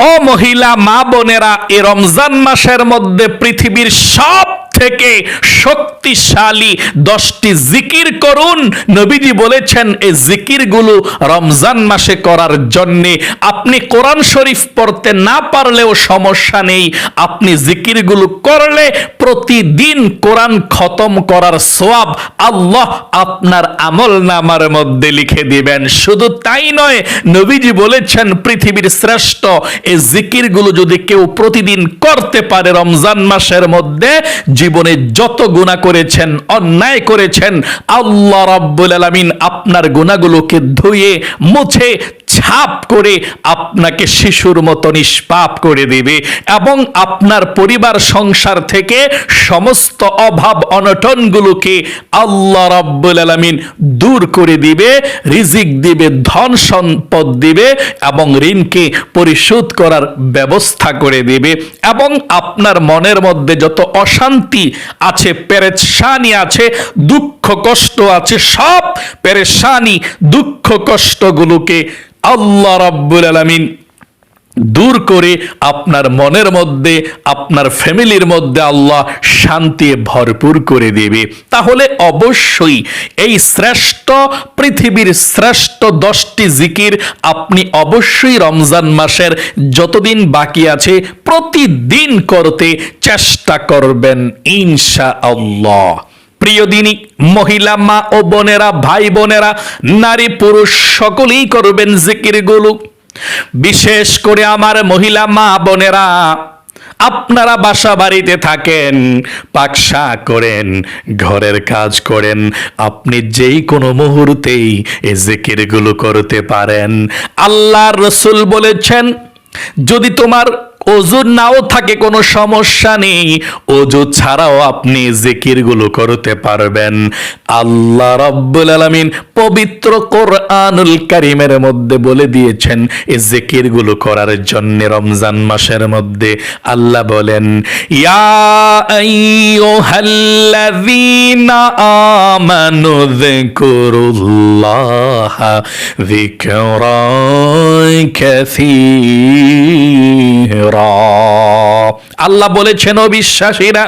ও মহিলা মা বোনেরা এ রমজান মাসের মধ্যে পৃথিবীর সব থেকে শক্তিশালী দশটি জিকির করুন। নবীজি বলেছেন, এই জিকিরগুলো রমজান মাসে করার জন্যে আপনি কোরআন শরীফ পড়তে না পারলেও সমস্যা নেই। আপনি জিকিরগুলো করলে প্রতিদিন কোরআন খতম করার সোয়াব আল্লাহ আপনার আমল নামার মধ্যে লিখে দিবেন। শুধু তাই নয়, নবীজি বলেছেন, পৃথিবীর শ্রেষ্ঠ এই জিকিরগুলো যদি কেউ প্রতিদিন করতে পারে রমজান মাসের মধ্যে জীবনে যত গুণা করেছেন অন্যায় করেছেন আল্লাহ রাব্বুল আলামিন আপনার গুণাগুলোকে ধুয়ে মুছে ছাপ করে আপনাকে শিশুর মতো নিষ্পাপ করে দেবে এবং আপনার পরিবার সংসার থেকে সমস্ত অভাব অনটনগুলোকে আল্লাহ রাব্বুল আলামিন দূর করে দিবে, রিজিক দিবে, ধন সম্পদ দিবে এবং ঋণকে পরিশোধ করার ব্যবস্থা করে দিবে এবং আপনার মনের মধ্যে যত অশান্তি আছে, পেরেশানি আছে, দুঃখ কষ্ট আছে, সব পেরেশানি, দুঃখ কষ্টগুলোকে আল্লাহ রাব্বুল আলামিন দূর করে আপনার মনের মধ্যে, আপনার ফ্যামিলির মধ্যে আল্লাহ শান্তি ভরপুর করে দেবে। তাহলে অবশ্যই এই শ্রেষ্ঠ পৃথিবীর শ্রেষ্ঠ দশটি জিকির আপনি অবশ্যই রমজান মাসের যতদিন বাকি আছে প্রতিদিন করতে চেষ্টা করবেন ইনশা আল্লাহ প্রিয় দিনী, মহিলা মা ও বোনেরা, ভাই বোনেরা, নারী পুরুষ সকলেই করবেন জিকিরগুলো বিশেষ করে আমার মহিলা মা বোনেরা, আপনারা বাসা বাড়িতে থাকেন পাকশা করেন, ঘরের কাজ করেন, আপনি যেই কোনো মুহূর্তেই এই জিকিরগুলো করতে পারেন। আল্লাহ রসুল বলেছেন, যদি তোমার অজু নাও থাকে, কোনো সমস্যা নেই। অজু ছাড়াও আপনি জিকিরগুলো করতে পারবেন। আল্লাহ রাব্বুল আলামিন পবিত্র কোরআনুল কারীমের মধ্যে বলে দিয়েছেন এই জিকিরগুলো করার জন্য রমজান মাসের মধ্যে। আল্লাহ বলেন, ইয়া আইয়ুহাল্লাযীনা আমানু যিকুরুল্লাহা যিকরান কাসীরা। আল্লাহ বলেছেন ও বিশ্বাসীরা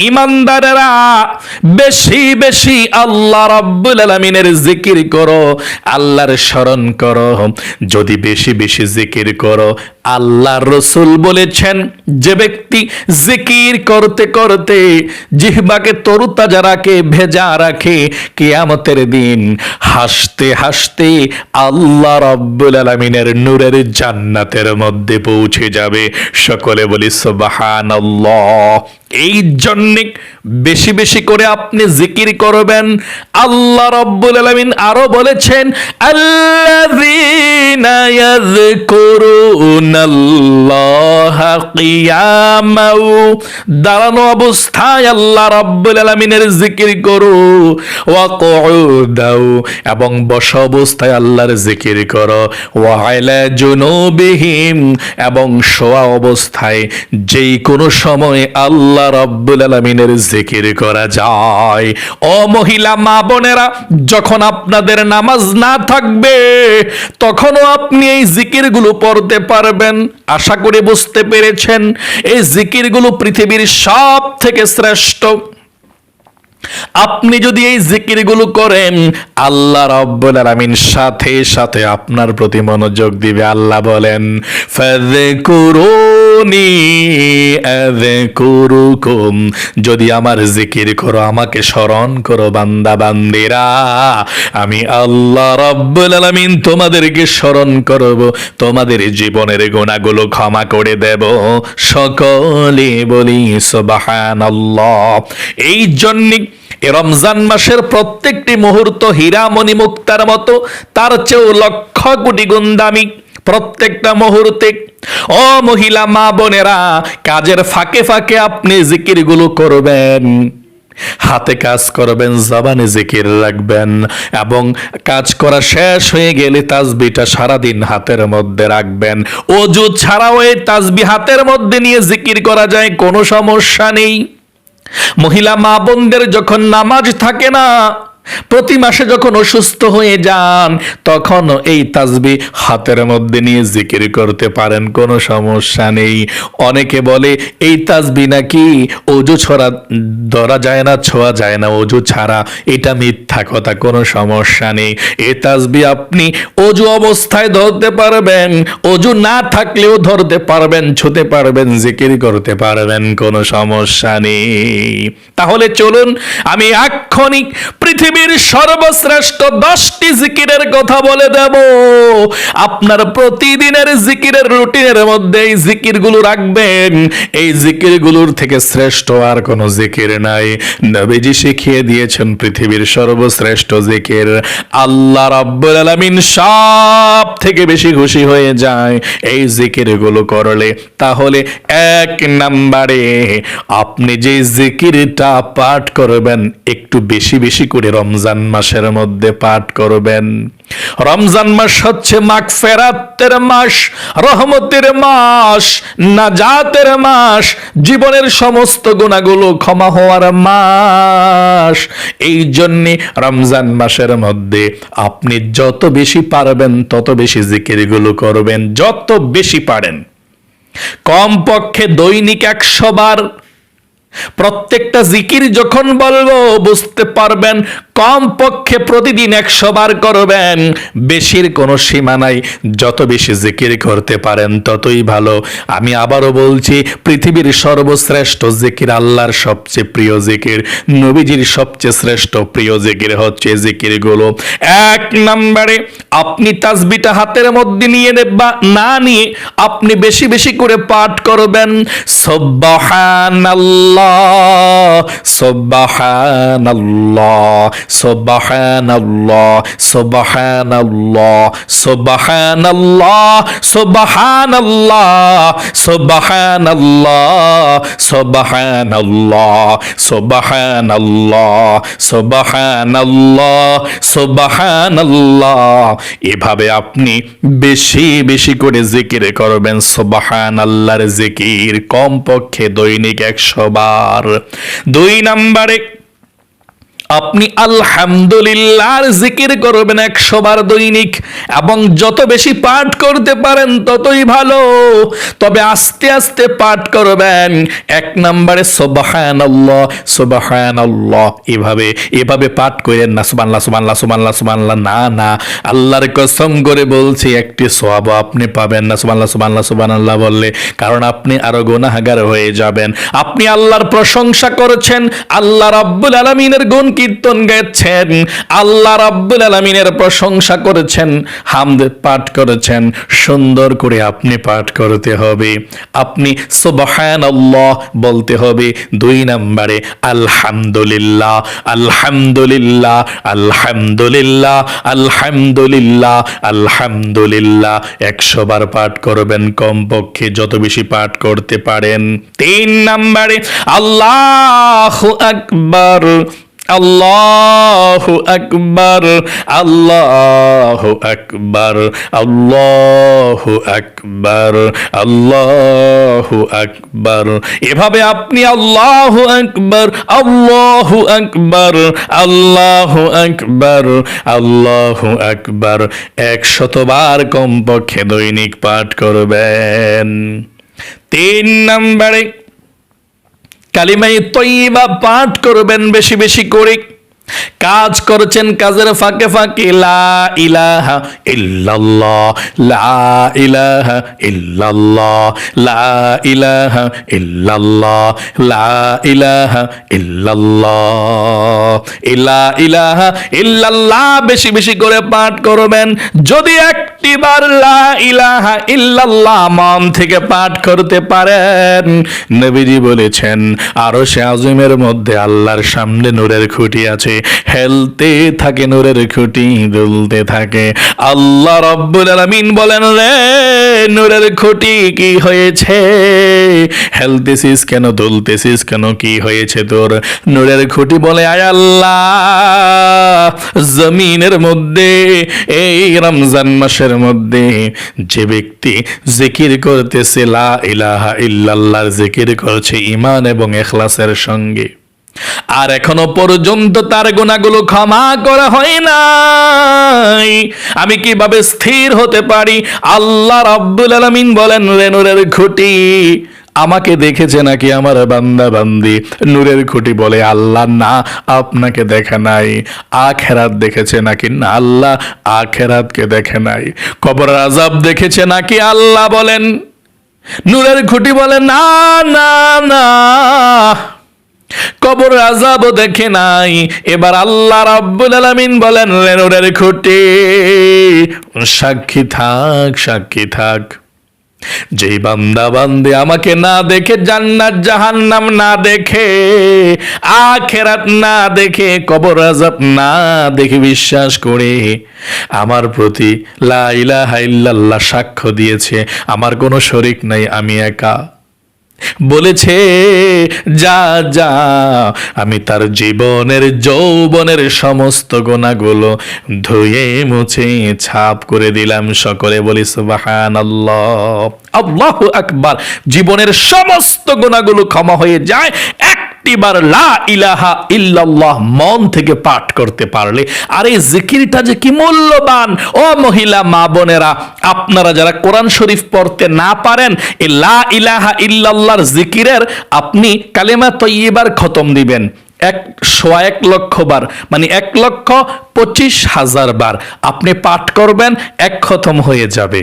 ইমানদারেরা বেশি বেশি আল্লাহ রাব্বুল আলামিনের জিকির করো, আল্লাহর স্মরণ করো। যদি বেশি বেশি জিকির করো আল্লাহ রসুল বলেছেন, যে ব্যক্তি জিকির করতে করতে জিহবাকে তরুতাজা রাখে, ভেজা রাখে, কিয়ামতের দিন হাসতে হাসতে আল্লাহ রাব্বুল আলামিনের নূরের জান্নাতের মধ্যে পৌঁছে যাবে। সকলে বলি, সুবহানাল্লাহ। এই জন্যে বেশি বেশি করে আপনি জিকির করবেন। আল্লাহ রব্বুল আলামিন আরও বলেছেন, আল্লাযীনা ইয়াযকুরুনাল্লাহা কিয়ামাও। দাঁড়ানো অবস্থায় আল্লাহ রব্বুল আলামিনের জিকির করো। ওয়া কুউদাও এবং বস অবস্থায় আল্লাহর জিকির করো। ওয়া আলা জুনুবিহিম। এবং শোয়া অবস্থায় যেই কোনো সময় আল্লাহ রব্বুল আলামিনের জিকির করা যায়। ও মহিলা, মা বোনেরা, যখন আপনাদের নামাজ না থাকবে, তখনও আপনি এই জিকিরগুলো পড়তে পারবেন। আশা করে বুঝতে পেরেছেন, এই জিকিরগুলো পৃথিবীর সব থেকে শ্রেষ্ঠ। আপনি যদি এই জিকিরগুলো করেন, আল্লাহ রব্বুল আলামিন সাথে সাথে আপনার প্রতি মনোযোগ দিবে। আল্লাহ বলেন যদি আমার জিকির করো, আমাকে স্মরণ করো বান্দা বান্দিরা। আমি আল্লাহ রব্বুল আলামিন তোমাদেরকে স্মরণ করব, তোমাদের জীবনের গোনাগুলো ক্ষমা করে দেব। সকলে বলি, সুবহানাল্লাহ। এই জন্যে রমজান মাসের প্রত্যেকটি মুহূর্ত হীরামণি মুক্তার মতো, তার চেয়েও লক্ষ কোটি গুণ দামি। প্রত্যেকটা মুহূর্তে, ও মহিলা মা বোনেরা, কাজের ফাঁকে ফাঁকে আপনি জিকিরগুলো করবেন। হাতে কাজ করবেন, জবানে জিকির রাখবেন এবং কাজ করা শেষ হয়ে গেলে তাজবিটা সারাদিন হাতের মধ্যে রাখবেন। অজু ছাড়াও এই তাজবি হাতের মধ্যে নিয়ে জিকির করা যায়, কোনো সমস্যা নেই। মহিলা মা বোনদের যখন নামাজ থাকে না প্রতি মাসে যখন অসুস্থ হয়ে যান তখন এই তাজবি হাতের মধ্যে নিয়ে জিকির করতে পারেন, কোনো সমস্যা নেই। অনেকে বলে, এই তাজবি নাকি অজু ছড়া, ধরা যায় না, ছোঁয়া যায় না, অজু ছাড়া, এটা মিথ্যা কথা, কোনো সমস্যা নেই। এ তাজবি আপনি অজু অবস্থায় ধরতে পারবেন, অজু না থাকলেও ধরতে পারবেন, ছুতে পারবেন, জিকির করতে পারবেন, কোনো সমস্যা নেই। তাহলে চলুন, আমি আক্ষণিক পৃথিবীর সর্বশ্রেষ্ঠ দশটি জিকিরের কথা বলে দেব। আপনার প্রতিদিনের জিকিরের রুটিনের মধ্যে এই জিকিরগুলো রাখবেন। এই জিকির জিকিরগুলোর থেকে শ্রেষ্ঠ আর কোনো জিকির নাই। নবীজি শিখিয়ে দিয়েছেন পৃথিবীর সর্বশ্রেষ্ঠ জিকির। আল্লাহ রাব্বুল আলামিন সব থেকে বেশি খুশি হয়ে যায় এই জিকিরগুলো করলে। তাহলে এক নাম্বারে আপনি যে জিকিরটা পাঠ করবেন, একটু বেশি বেশি করে রমজান মাসের মধ্যে পাঠ করবেন। রমজান মাস হচ্ছে মাগফেরাতের মাস, রহমতের মাস, নাজাতের মাস, জীবনের সমস্ত গুণাগুলো ক্ষমা হওয়ার মাস। এই জন্যে রমজান মাসের মধ্যে আপনি যত বেশি পারবেন, তত বেশি জিকিরগুলো করবেন, যত বেশি পারেন। কমপক্ষে দৈনিক একশো বার প্রত্যেকটা জিকির যখন বলব, বুঝতে পারবেন কম পক্ষে প্রতিদিন একশো বার করবেন। বেশির কোনো সীমা নাই, যত বেশি জিকির করতে পারেন ততই ভালো। আমি আবারও বলছি, পৃথিবীর সর্বশ্রেষ্ঠ জিকির আল্লাহর সবচেয়ে প্রিয় জিকির, নবীজির সবচেয়ে শ্রেষ্ঠ প্রিয় জিকির হচ্ছে জিকিরগুলো। এক নম্বরে, আপনি তাসবিটা হাতের মধ্যে নিয়ে নে- বা না নিয়ে আপনি বেশি বেশি করে পাঠ করবেন। সুবহানাল্লাহ। এভাবে আপনি বেশি বেশি করে জিকির করবেন সুবহান আল্লাহর জিকির কমপক্ষে দৈনিক একশো বার। দুই নম্বরে আপনি আলহামদুলিল্লাহর জিকির করবেন একশো বার দৈনিক, এবং যত বেশি পাঠ করতে পারেন ততই ভালো। তবে আস্তে আস্তে পাঠ করবেন। এক নম্বরে সোবাহান আল্লাহ এভাবে এভাবে পাঠ করেন না সুবাল্লাহ সুবাল্লাহ সুবাল্লাহ সুবাল্লাহ না না। আল্লাহর কসম করে বলছি, একটি সোয়াব আপনি পাবেন না সুবাল্লাহ সুবাল্লাহ সুবান আল্লাহ বললে, কারণ আপনি আরও গুনাহাগার হয়ে যাবেন। আপনি আল্লাহর প্রশংসা করেছেন, আল্লাহ রাব্বুল আলমিনের গুণ কীর্তন গেছেন আল্লাহ রাব্বুল আলমিনের প্রশংসা করেছেন, হামদ পাঠ করেছেন, সুন্দর করে আপনি পাঠ করতে হবে। আপনি সুবহান আল্লাহ বলতে হবে দুই নম্বরে, আলহামদুলিল্লাহ আলহামদুলিল্লাহ আলহামদুলিল্লাহ আলহামদুলিল্লাহ আলহামদুলিল্লাহ। একশো বার পাঠ করবেন কমপক্ষে, যত বেশি পাঠ করতে পারেন। তিন নম্বরে, আল্লাহ আকবার। আল্লাহু আকবার আল্লাহু আকবার আল্লাহু আকবার আল্লাহু আকবার। এভাবে আপনি আল্লাহু আকবার আল্লাহু আকবার আল্লাহু আকবার আল্লাহু আকবার। একশতবার কমপক্ষে দৈনিক পাঠ করবেন। তিন নম্বরে কালিমাই তৈবা পাঠ করবেন বেশি বেশি করে। কাজ করছেন কাজের ফাঁকে ফাঁকে, লা ইলাহা ইল্লাল্লাহ, লা ইলাহা ইল্লাল্লাহ, লা ইলাহা ইল্লাল্লাহ, লা ইলাহা ইল্লাল্লাহ। ইলা ইলাহা ইল্লাল্লাহ বেশি বেশি করে পাঠ করবেন। যদি একটি বার লা ইলাহা ইল্লাল্লাহ মন থেকে পাঠ করতে পারেন, নবীজি বলেছেন আরও সে আজমের মধ্যে আল্লাহর সামনে নূরের খুঁটি আছে। হেলতে থাকে, নূরের খুঁটি দুলতে থাকে। আল্লাহ রব্বুল আলামিন বলেন, রে নূরের খুঁটি কি হয়েছে? হেলতেছিস কেন, দুলতেছিস কেন, কি হয়েছে তোর? নূরের খুঁটি বলে, আয় আল্লাহ, জমিনের মধ্যে, এই রমজান মাসের মধ্যে যে ব্যক্তি জিকির করতেছে, লা ইলাহা ইল্লাল্লাহর জিকির করছে ইমান এবং এখলাসের সঙ্গে। আর এখনও পর্যন্ত তার গুণাগুলো ক্ষমা করা হয় নাই। আমি কীভাবে স্থির হতে পারি? আল্লাহ রাব্বুল আলামিন বলেন, রে নূরের খুঁটি, আমাকে দেখেছে নাকি আমার বান্দা বান্দি নূরের খুঁটি বলে, আল্লাহ, না, আপনাকে দেখে নাই। আখেরাত দেখেছে নাকি? না, আল্লাহ আখেরাতকে দেখে নাই। কবর আজাব দেখেছে নাকি? আল্লাহ বলেন। নূরের খুঁটি বলে, না না না। কবর আজাবও দেখে নাই। এবার আল্লাহ রাব্বুল আলামিন বলেন রেনুরের খুঁটি সাক্ষী থাক সাক্ষী থাক। যেই বান্দা বান্দে আমাকে না দেখে, জান্নাত, জাহান্নাম না দেখে, আখেরাত না দেখে, কবর আজাব না দেখে বিশ্বাস করে, আমার প্রতি লা ইলাহা ইল্লাল্লাহ সাক্ষ্য দিয়েছে। আমার কোনো শরিক নাই, আমি একা। বলেছে, যা যা, আমি তার জীবনের যৌবনের সমস্ত গোনাগুলো ধুয়ে মুছে ছাপ করে দিলাম সকলে বলি সুবাহান আল্লাহ আল্লাহ একবার জীবনের সমস্ত গোনাগুলো ক্ষমা হয়ে যায় একটিবার লা ইলাহা ইল্লাল্লাহ মন থেকে পাঠ করতে পারলে, আর এই জিকিরটা যে কি মূল্যবান, ও মহিলা, মা বোনেরা, আপনারা যারা কোরআন শরীফ পড়তে না পারেন, এই লা ইলাহা ইল্লাল্লাহর জিকিরের আপনি কালেমা তৈবার খতম দিবেন। এক, সোয়া এক লক্ষ বার মানে এক লক্ষ পঁচিশ হাজার বার আপনি পাঠ করবেন, এক খতম হয়ে যাবে।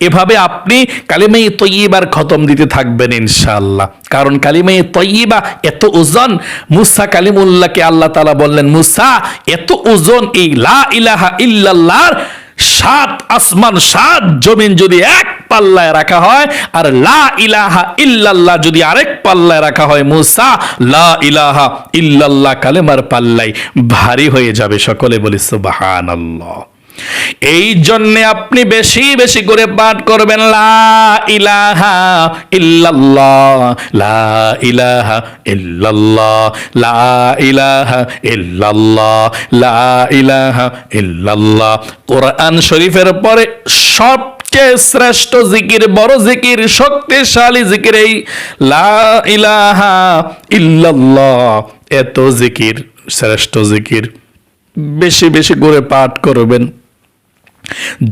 এভাবে আপনি কালিমাই তৈবার খতম দিতে থাকবেন ইনশাআল্লাহ। কারণ কালিমাই তৈবা এত ওজন, মুসা কালিমুল্লাহকে আল্লাহ তালা বললেন, মুসা, এত ওজন এই লা ইলাহা ইল্লাল্লাহর সাত আসমান, সাত জমিন যদি এক পাল্লায় রাখা হয়, আর লা ইলাহা ইল্লাল্লাহ যদি আরেক পাল্লায় রাখা হয়, মুসা, লা ইলাহা ইল্লাল্লাহ কালেমার পাল্লাই ভারী হয়ে যাবে। সকলে বলি, সুবহানাল্লাহ। এই জন্যে আপনি বেশি বেশি করে পাঠ করবেন, লা ইলাহা ইল্লাল্লাহ, লা ইলাহা ইল্লাল্লাহ, লা ইলাহা ইল্লাল্লাহ, লা ইলাহা ইল্লাল্লাহ। কোরআন শরীফের পরে সবচেয়ে শ্রেষ্ঠ জিকির, বড় জিকির, শক্তিশালী জিকির এই, লা ইলাহা ইল্লাল্লাহ। এত জিকির, শ্রেষ্ঠ জিকির। বেশি বেশি করে পাঠ করবেন।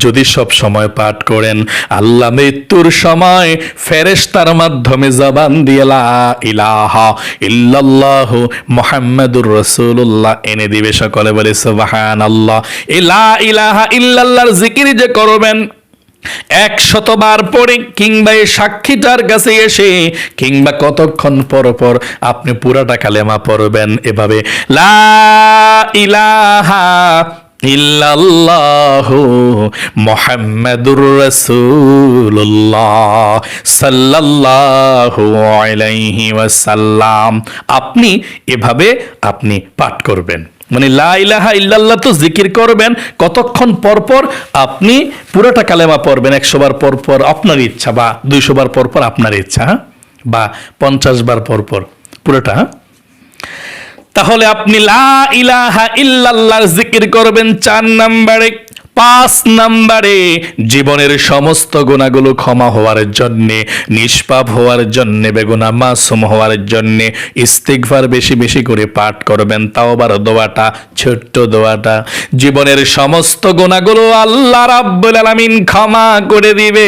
যদি সব সময় পাঠ করেন, আল্লাহ মৃত্যুর সময় ফেরেশতার মাধ্যমে জবান দিয়ে লা ইলাহা ইল্লাল্লাহু মুহাম্মাদুর রাসূলুল্লাহ এনে দিবে সকলে বলে, সুবহানাল্লাহ। এই লা ইলাহা ইল্লাল্লাহর জিকির যে করবেন এক শতবার পরে কিংবা এই সাক্ষীটার কাছে এসে কিংবা কতক্ষণ পর পর আপনি পুরাটা কালেমা পড়বেন এভাবে, লা ইলাহা ইল্লাল্লাহু মুহাম্মাদুর রাসূলুল্লাহ সাল্লাল্লাহু আলাইহি ওয়াসাল্লাম আপনি এভাবে আপনি পাঠ করবেন মানে লা ইলাহা ইল্লাল্লাহ তো জিকির করবেন, কতক্ষণ পর পর আপনি পুরোটা কালেমা পড়বেন, একশো বার পর পর আপনার ইচ্ছা বা দুইশো বার পর পর আপনার ইচ্ছা হ্যাঁ? বা পঞ্চাশ বার পর পর, পুরোটা হ্যাঁ? তাহলে আপনি লা ইলাহা ইল্লাল্লাহর জিকির করবেন চার নাম্বারে। পাঁচ নাম্বারে জীবনের সমস্ত গুণাগুলো ক্ষমা হওয়ার জন্যে, নিষ্পাপ হওয়ার জন্যে, বেগুনা মাসুম হওয়ার জন্যে ইস্তিগফার বেশি বেশি করে পাঠ করবেন। তাও আবার দোয়াটা, ছোট্ট দোয়াটা। জীবনের সমস্ত গুণাগুলো আল্লাহ রাব্বুল আলামিন ক্ষমা করে দিবে।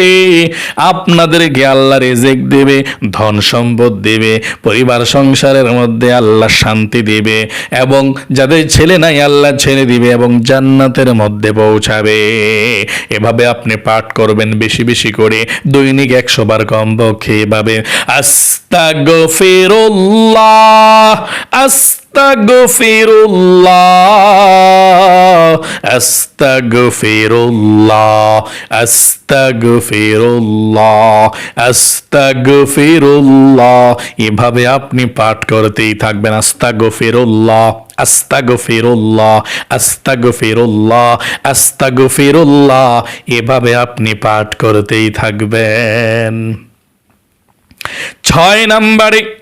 আপনাদেরকে আল্লাহ রেজেক দেবে, ধন সম্পদ দেবে, পরিবার সংসারের মধ্যে আল্লাহ শান্তি দেবে এবং যাদের ছেলে নাই আল্লাহ ছেড়ে দিবে এবং জান্নাতের মধ্যে পৌঁছাবে এভাবে আপনি পাঠ করবেন বেশি বেশি করে। দৈনিক একশো বার কমপক্ষে এভাবে আস্তাগফিরুল্লাহ। এভাবে আপনি পাঠ করতেই থাকবেন। আস্তাগফিরুল্লাহ আস্তাগফিরুল্লাহ আস্তাগফিরুল্লাহ আস্তাগফিরুল্লাহ। এভাবে আপনি পাঠ করতেই থাকবেন। ছয় নম্বরে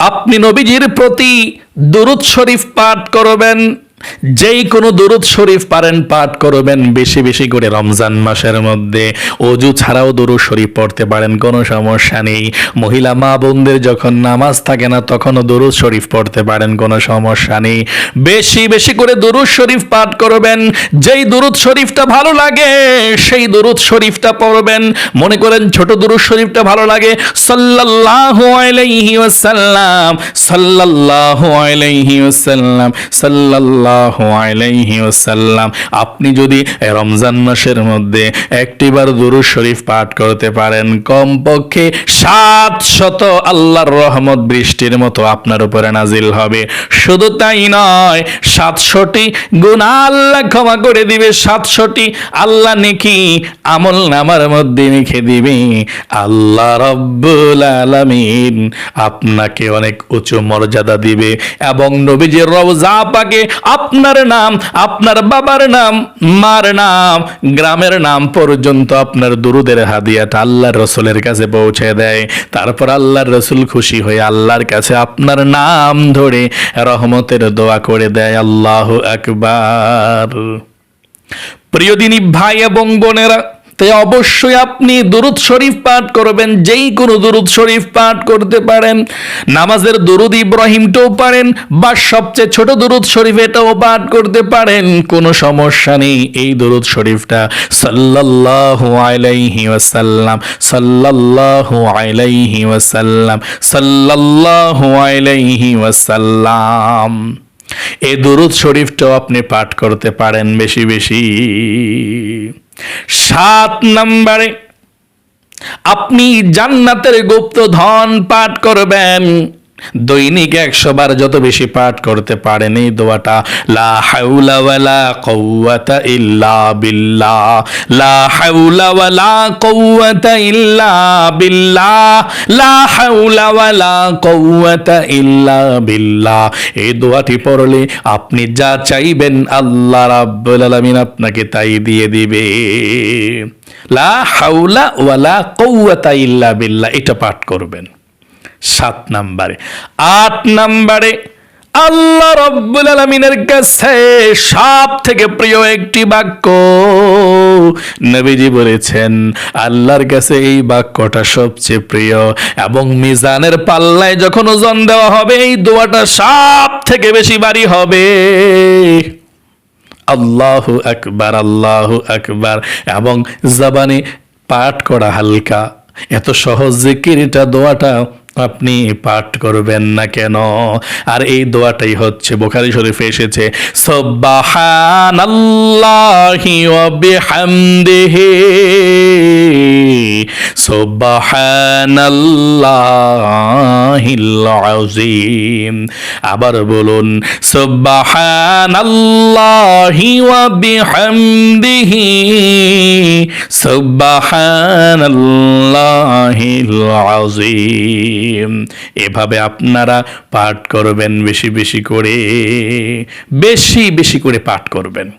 আপনি নবীজির প্রতি দুরুৎ শরীফ পাঠ করবেন। যেই কোনো দরুদ শরীফ পারেন, পাঠ করবেন বেশি বেশি করে রমজান মাসের মধ্যে। অজু ছাড়াও দরুদ শরীফ পড়তে পারেন, কোনো সমস্যা নেই। মহিলা, মা, বোনদের যখন নামাজ থাকে না, তখনও দরুদ শরীফ পড়তে পারেন, কোনো সমস্যা নেই। বেশি বেশি করে দরুদ শরীফ পাঠ করবেন, যেই দরুদ শরীফটা ভালো লাগে, সেই দরুদ শরীফটা পড়বেন। মনে করেন ছোট দরুদ শরীফটা ভালো লাগে, সাল্লাল্লাহু আলাইহি ওয়াসাল্লাম, সাল্লাল্লাহু আলাইহি ওয়াসাল্লাম, সাল্লাল্লাহু ওয়াসাল্লাম, আপনি যদি রমজান মাসের মধ্যে একটিবার দুরূদ শরীফ পাঠ করতে পারেন, কমপক্ষে সাত শত আল্লাহর রহমত বৃষ্টির মতো আপনার উপরে নাজিল হবে। শুধু তাই নয়, সাতশোটি গুণা আল্লাহ ক্ষমা করে দিবে, সাতশোটি আল্লাহ নেকি আমল নামার মধ্যে লিখে দিবে, আল্লাহ রব্বুল আলামিন আপনাকে অনেক উঁচু মর্যাদা দিবে এবং নবীজির রওজা পাকে আপনার নাম, আপনার বাবার নাম, মার নাম, গ্রামের নাম পর্যন্ত আপনার দুরুদের হাদিয়াটা আল্লাহর রসুলের কাছে পৌঁছে দেয়। তারপর আল্লাহর রসুল খুশি হয়ে আল্লাহর কাছে আপনার নাম ধরে রহমতের দোয়া করে দেয়। আল্লাহ একবার প্রিয় দিনী ভাই এবং বোনেরা তাই অবশ্যই আপনি দুরুদ শরীফ পাঠ করবেন, যেই কোনো দুরুদ শরীফ পাঠ করতে পারেন। নামাজের দুরুদ ইব্রাহিমটাও পারেন, বা সবচেয়ে ছোট দুরুদ শরীফ এটাও পাঠ করতে পারেন, কোনো সমস্যা নেই। এই দুরুদ শরীফটা সাল্লাল্লাহু আলাইহি ওয়াসাল্লাম, সাল্লাল্লাহু আলাইহি ওয়াসাল্লাম, সাল্লাল্লাহু আলাইহি ওয়াসাল্লাম। এই দুরুদ শরীফটাও আপনি পাঠ করতে পারেন বেশি বেশি। সাত নম্বরে আপনি জান্নাতের গুপ্ত ধন পাঠ করবেন। দৈনিক একশো বার যত বেশি পাঠ করতে পারেন এই দোয়াটা, লা হাউলা ওয়ালা কওয়াতা ইল্লা বিল্লাহ। লা হাউলা ওয়ালা কওয়াতা ইল্লা বিল্লাহ। লা হাউলা ওয়ালা কওয়াতা ইল্লা বিল্লাহ। এই দোয়াটি পড়লে আপনি যা চাইবেন আল্লাহ রাব্বুল আলামিন আপনাকে তাই দিয়ে দিবে। লা হাউলা ওয়ালা কওয়াতা ইল্লা বিল্লাহ, এটা পাঠ করবেন। সাত নাম্বারে। আট নাম্বারে, আল্লাহ রব্বুল আলমিনের কাছে সব থেকে প্রিয় একটি বাক্য। নবীজি বলেছেন, আল্লাহর কাছে এই বাক্যটা সবচেয়ে প্রিয় এবং মিজানের পাল্লায় যখন ওজন দেওয়া হবে, এই দোয়াটা সব থেকে বেশি বাড়ি হবে। আল্লাহু আকবার আল্লাহু আকবার এবং জবানে পাঠ করা হালকা। এত সহজ জিকির দোয়াটা আপনি পাঠ করবেন না কেন? আর এই দোয়াটাই হচ্ছে, বোখারি শরীফে এসেছে আবার বলুন, সুবহানাল্লাহি ওয়া বিহামদিহি এভাবে আপনারা পাঠ করবেন বেশি বেশি করে, বেশি বেশি করে পাঠ করবেন।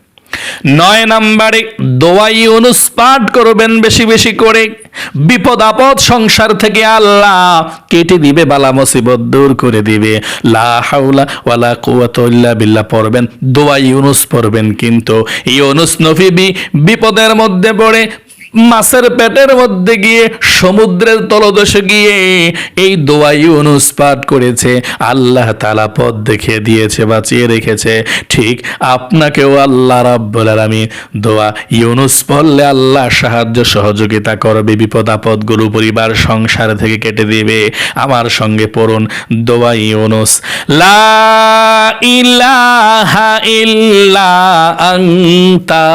নয় নাম্বারে, দোয়াই অনুস পাঠ করবেন বেশি বেশি করে, বিপদ আপদ সংসার থেকে আল্লাহ কেটে দিবে, বালা মুসিবত দূর করে দিবে। লা ওয়ালা কুওয়াতা ইল্লা পড়বেন দোয়া ইউনুস পড়বেন কিন্তু ইউনুস নবী বি- বিপদের মধ্যে পড়ে মাছের পেটের মধ্যে গিয়ে সমুদ্রের তলদেশে গিয়ে এই দোয়াই পাঠ করেছে। আল্লাহ তালা পথ দেখিয়ে দিয়েছে, বাঁচিয়ে রেখেছে। ঠিক আপনাকেও আল্লাহ রাব্বুল আলামিন দোয়া ইউনুস পড়লে আল্লাহ সাহায্য সহযোগিতা করবে, বিপদ আপদ আপদগুলো পরিবার সংসার থেকে কেটে দিবে। আমার সঙ্গে পড়ুন দোয়া ইউনুস। লা ইলাহা ইল্লা আনতা,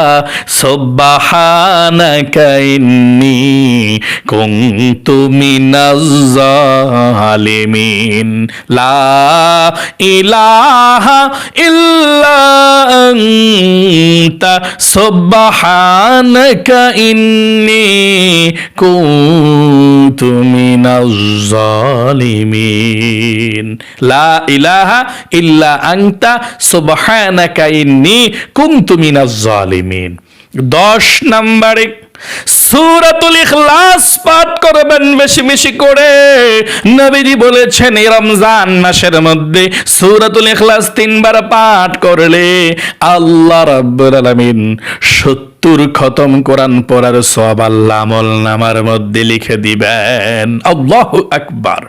সুবহানাকা ইন্নী কুনতু মিনাজ জালিমিন লা ইলাহা ইল্লা আনতা সুবহানাকা ইন্নী কুনতু মিনাজ জালিমিন লা ইলাহা ইল্লা আনতা সুবহানাকা ইন্নী কুনতু মিনাজ জালিমিন দশ নম্বরে সূরাতুল ইখলাস পাঠ করবেন বেশি বেশি করে। নবীজি বলেছেন, এই রমজান মাসের মধ্যে সুরাতুল ইখলাস তিনবার পাঠ করলে আল্লাহ রাব্বুল আলামিন সত্তর খতম কোরআন পড়ার সব আল্লাহ আমল নামার মধ্যে লিখে দিবেন। আল্লাহু আকবার।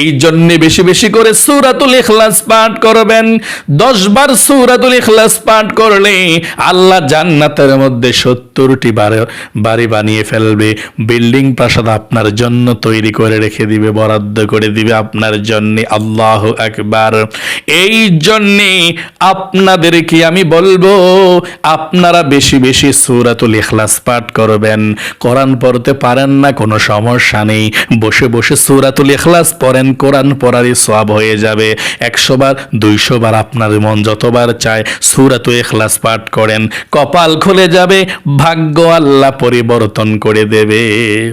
এই জন্য বেশি বেশি করে সূরাতুল ইখলাস পাঠ করবেন। দশ বার সূরাতুল ইখলাস পাঠ করলে আল্লাহ জান্নাতের মধ্যে সত্তরটি বাড়ি বানিয়ে ফেলবে। বিল্ডিং প্রাসাদ আপনার জন্য তৈরি করে রেখে দিবে, বরাদ্দ করে দিবে আপনার জন্য। আল্লাহ একবার এই জন্যে আপনাদেরকে আমি বলব, আপনারা বেশি বেশি সূরাতুল ইখলাস পাঠ করবেন। কোরআন পড়তে পারেন না, কোনো সমস্যা নেই। বসে বসে সূরাতুল ইখলাস পড়েন, কোরআন পড়ারই সব হয়ে যাবে। একশো বার দুইশো বার আপনার মন যতবার চায় সুরাত এখলাস পাঠ করেন। কপাল খুলে যাবে, ভাগ্য আল্লাহ পরিবর্তন করে দেবে।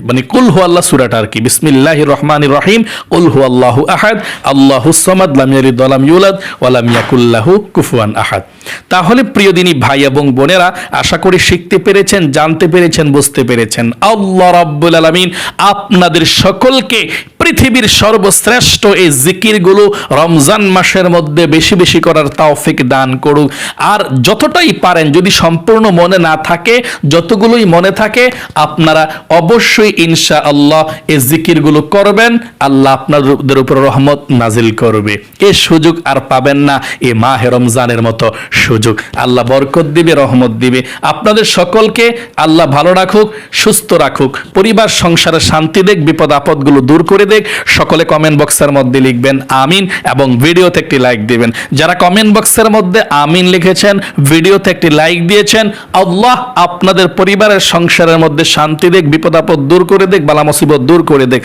মানে কুল হু আল্লাহ সুরাটা আর কি? বিসমিল্লাহ রহমান রহিম। কুল হু আল্লাহ আহাদ। আল্লাহ সামাদ, লাম ইয়ালিদ ইউলাদ ওয়ালাম ইয়াকুল্লাহু কুফুয়ান আহাদ। তাহলে প্রিয় দিনী ভাই এবং বোনেরা, আশা করি শিখতে পেরেছেন, জানতে পেরেছেন, বুঝতে পেরেছেন। আল্লাহ রাব্বুল আলামিন আপনাদের সকলকে পৃথিবীর সর্বশ্রেষ্ঠ এই জিকিরগুলো রমজান মাসের মধ্যে বেশি বেশি করার তাওফিক দান করুক আর যতটাই পারেন, যদি সম্পূর্ণ মনে না থাকে, যতগুলোই মনে থাকে, আপনারা অবশ্যই ইনশা আল্লাহ এই জিকিরগুলো করবেন। আল্লাহ আপনাদের উপর রহমত নাজিল করবে। এ সুযোগ আর পাবেন না এ মাহে রমজানের মতো সুযোগ। আল্লাহ বরকত দিবে, রহমত দিবে। আপনাদের সকলকে আল্লাহ ভালো রাখুক, সুস্থ রাখুক। পরিবার, সংসারে শান্তি দেখ, বিপদ আপদগুলো দূর করে দেখ। সকলে কমেন্ট বক্সের মধ্যে লিখবেন আমিন এবং ভিডিওতে একটি লাইক দিবেন। যারা কমেন্ট বক্সের মধ্যে আমিন লিখেছেন ভিডিওতে একটি লাইক দিয়েছেন, আল্লাহ আপনাদের পরিবারের সংসারের মধ্যে শান্তি দেখ, বিপদ আপদ দূর করে দেখ, বালা মুসিবত দূর করে দেখ।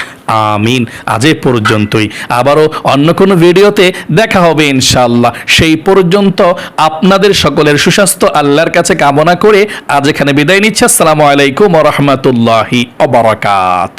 আমিন। আজ পর্যন্তই। আবারও অন্য কোনো ভিডিওতে দেখা হবে ইনশাআল্লাহ। সেই পর্যন্ত আপনাদের সকলের সুস্বাস্থ্য, আল্লাহর কাছে কামনা করে আজ এখানে বিদায় নিচ্ছে। আসসালামু আলাইকুম রহমতুল্লাহি অবরাকাত